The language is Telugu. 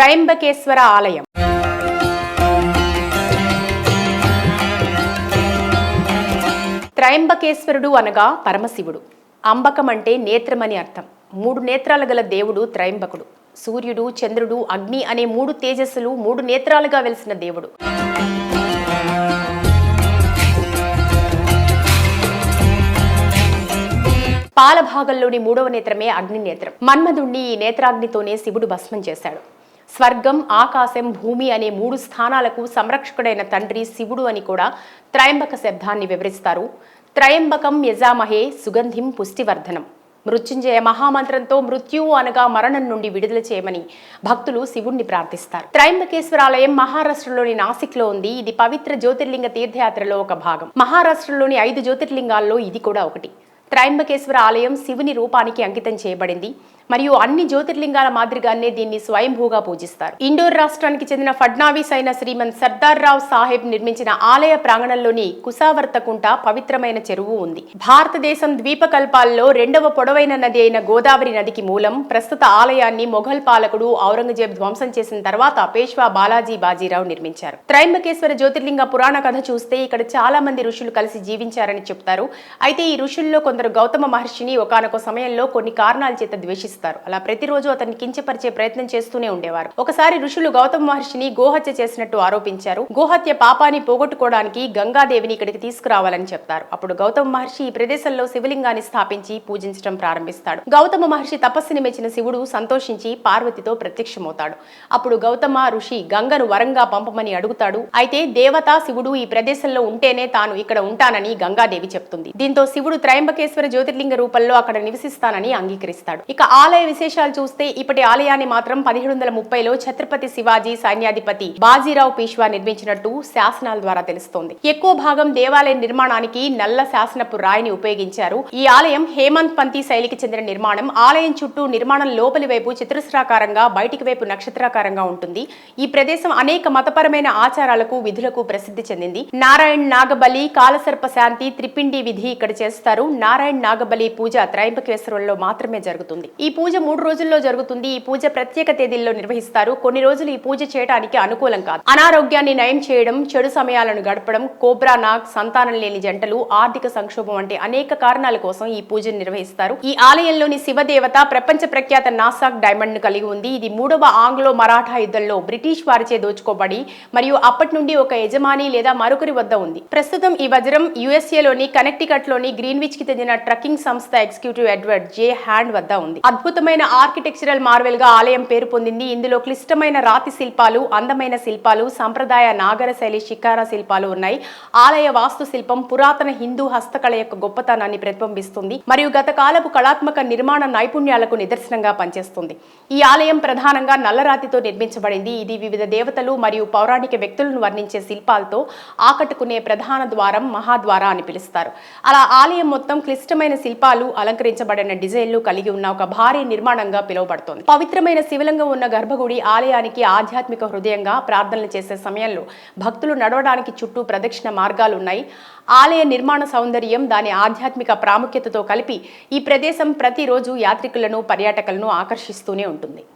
త్రయంబకేశ్వర ఆలయం. త్రయంబకేశ్వరుడు అనగా పరమశివుడు. అంబకం అంటే నేత్రమని అర్థం. మూడు నేత్రాలు గల దేవుడు త్రయంబకుడు. సూర్యుడు చంద్రుడు అగ్ని అనే మూడు తేజస్సులు మూడు నేత్రాలుగా వెలిసిన దేవుడు. పాల భాగంలోని మూడవ నేత్రమే అగ్ని నేత్రం మన్మధుణ్ణి ఈ నేత్రాగ్నితోనే శివుడు భస్మం చేశాడు. స్వర్గం ఆకాశం భూమి అనే మూడు స్థానాలకు సంరక్షకుడైన తండ్రి శివుడు అని కూడా త్రయంబక శబ్దాన్ని వివరిస్తారు. త్రయంబకం యజామహే సుగంధిం పుష్టివర్ధనం. మృత్యుంజయ మహామంత్రంతో మృత్యువు అనగా మరణం నుండి విడుదల చేయమని భక్తులు శివుణ్ణి ప్రార్థిస్తారు. త్రయంబకేశ్వరాలయం మహారాష్ట్రలోని నాసిక్లో ఉంది. ఇది పవిత్ర జ్యోతిర్లింగ తీర్థయాత్రలో ఒక భాగం. మహారాష్ట్రలోని ఐదు జ్యోతిర్లింగాల్లో ఇది కూడా ఒకటి. త్రయంబకేశ్వర ఆలయం శివుని రూపానికి అంకితం చేయబడింది. మరియు అన్ని జ్యోతిర్లింగాల మాదిరిగానే దీన్ని స్వయంభూగా పూజిస్తారు. ఇండోర్ రాష్ట్రానికి చెందిన ఫడ్నావీస్ అయిన శ్రీమంత్ సర్దార్ రావ్ సాహెబ్ నిర్మించిన ఆలయ ప్రాంగణంలోని కుసావర్తకుంట పవిత్రమైన చెరువు ఉంది. భారతదేశం ద్వీపకల్పాల్లో రెండవ పొడవైన నది అయిన గోదావరి నదికి మూలం ప్రస్తుత ఆలయాన్ని మొఘల్ పాలకుడు ఔరంగజేబ్ ధ్వంసం చేసిన తర్వాత పేష్వా బాలాజీ బాజీరావు నిర్మించారు. త్రయంబకేశ్వర జ్యోతిర్లింగ పురాణ కథ చూస్తే ఇక్కడ చాలా మంది ఋషులు కలిసి జీవించారని చెప్తారు. అయితే ఈ ఋషుల్లో కొంత కొందరు గౌతమ మహర్షిని ఒకనొక సమయంలో కొన్ని కారణాల చేత ద్వేషిస్తారు. అలా ప్రతిరోజు అతన్ని కించపరిచే ప్రయత్నం చేస్తూనే ఉండేవారు. ఒకసారి ఋషులు గౌతమ మహర్షిని గోహత్య చేసినట్టు ఆరోపించారు. గోహత్య పాపాన్ని పోగొట్టుకోవడానికి గంగాదేవిని ఇక్కడికి తీసుకురావాలని చెప్తారు. అప్పుడు గౌతమ మహర్షి ఈ ప్రదేశంలో శివలింగాన్ని స్థాపించి పూజించడం ప్రారంభిస్తాడు. గౌతమ మహర్షి తపస్సుని మెచ్చిన శివుడు సంతోషించి పార్వతితో ప్రత్యక్షమవుతాడు. అప్పుడు గౌతమ ఋషి గంగను వరంగా పంపమని అడుగుతాడు. అయితే దేవత శివుడు ఈ ప్రదేశంలో ఉంటేనే తాను ఇక్కడ ఉంటానని గంగాదేవి చెప్తుంది. దీంతో శివుడు త్రయంబకేశ్వర జ్యోతిర్లింగ రూపంలో అక్కడ నివసిస్తానని అంగీకరిస్తాడు. ఇక ఆలయ విశేషాలు చూస్తే ఇప్పటి ఆలయాన్ని మాత్రం పదిహేడు వందల ముప్పైలో ఛత్రపతి శివాజీ సైన్యాధిపతి బాజీరావు పీష్వా నిర్మించినట్టు శాసనాల ద్వారా తెలుస్తోంది. ఎక్కువ భాగం దేవాలయ నిర్మాణానికి నల్ల శాసనపు రాయిని ఉపయోగించారు. ఈ ఆలయం హేమంత్ పంతి శైలికి చెందిన నిర్మాణం. ఆలయం చుట్టూ నిర్మాణం లోపలి వైపు చతురస్రాకారంగా బయటికి వైపు నక్షత్రాకారంగా ఉంటుంది. ఈ ప్రదేశం అనేక మతపరమైన ఆచారాలకు విధులకు ప్రసిద్ధి చెందింది. నారాయణ్ నాగబలి కాలసర్ప శాంతి త్రిపిండి విధి ఇక్కడ చేస్తారు. నారాయణ నారాయణ నాగబలి పూజ త్రయంబకేశ్వరంలో మాత్రమే జరుగుతుంది. ఈ పూజ మూడు రోజుల్లో జరుగుతుంది. ఈ పూజ ప్రత్యేక తేదీల్లో నిర్వహిస్తారు. కొన్ని రోజులు ఈ పూజ చేయడానికి అనుకూలం కాదు. అనారోగ్యాన్ని నయం చేయడం చెడు సమయాలను గడపడం కోబ్రా నాగ్ సంతానం లేని జంటలు ఆర్థిక సంక్షోభం వంటి అనేక కారణాల కోసం ఈ పూజను నిర్వహిస్తారు. ఈ ఆలయంలోని శివదేవత ప్రపంచ ప్రఖ్యాత నాసాక్ డైమండ్ను కలిగి ఉంది. ఇది మూడవ ఆంగ్లో మరాఠా యుద్ధంలో బ్రిటిష్ వారిచే దోచుకోబడి మరియు అప్పటి నుండి ఒక యజమాని లేదా మరొకరి వద్ద ఉంది. ప్రస్తుతం ఈ వజ్రం యుఎస్ఏలోని కనెక్టికట్లోని గ్రీన్విచ్కి చెందిన ట్రక్కింగ్ సంస్థ ఎగ్జిక్యూటివ్ ఎడ్వర్డ్ జే హ్యాండ్ వద్ద ఉంది. అద్భుతమైన ఆర్కిటెక్చరల్ మార్వెల్గా ఆలయం పేరు పొందింది. ఇందులో క్లిష్టమైన రాతి శిల్పాలు అందమైన శిల్పాలు సంప్రదాయ నాగర శైలి శిఖార శిల్పాలు ఉన్నాయి. ఆలయ వాస్తు శిల్పం పురాతన హిందూ హస్తకళ యొక్క గొప్పతనాన్ని ప్రతిబింబిస్తుంది మరియు గత కాలపు కళాత్మక నిర్మాణ నైపుణ్యాలకు నిదర్శనంగా పనిచేస్తుంది. ఈ ఆలయం ప్రధానంగా నల్లరాతితో నిర్మించబడింది. ఇది వివిధ దేవతలు మరియు పౌరాణిక వ్యక్తులను వర్ణించే శిల్పాలతో ఆకట్టుకునే ప్రధాన ద్వారం మహాద్వార అని పిలుస్తారు. అలా ఆలయం మొత్తం క్లిష్టమైన శిల్పాలు అలంకరించబడిన డిజైన్లు కలిగి ఉన్న ఒక భారీ నిర్మాణంగా పిలువబడుతోంది. పవిత్రమైన శివలింగం ఉన్న గర్భగుడి ఆలయానికి ఆధ్యాత్మిక హృదయంగా ప్రార్థనలు చేసే సమయంలో భక్తులు నడవడానికి చుట్టూ ప్రదక్షిణ మార్గాలు ఉన్నాయి. ఆలయ నిర్మాణ సౌందర్యం దాని ఆధ్యాత్మిక ప్రాముఖ్యతతో కలిపి ఈ ప్రదేశం ప్రతిరోజు యాత్రికులను పర్యాటకులను ఆకర్షిస్తూనే ఉంటుంది.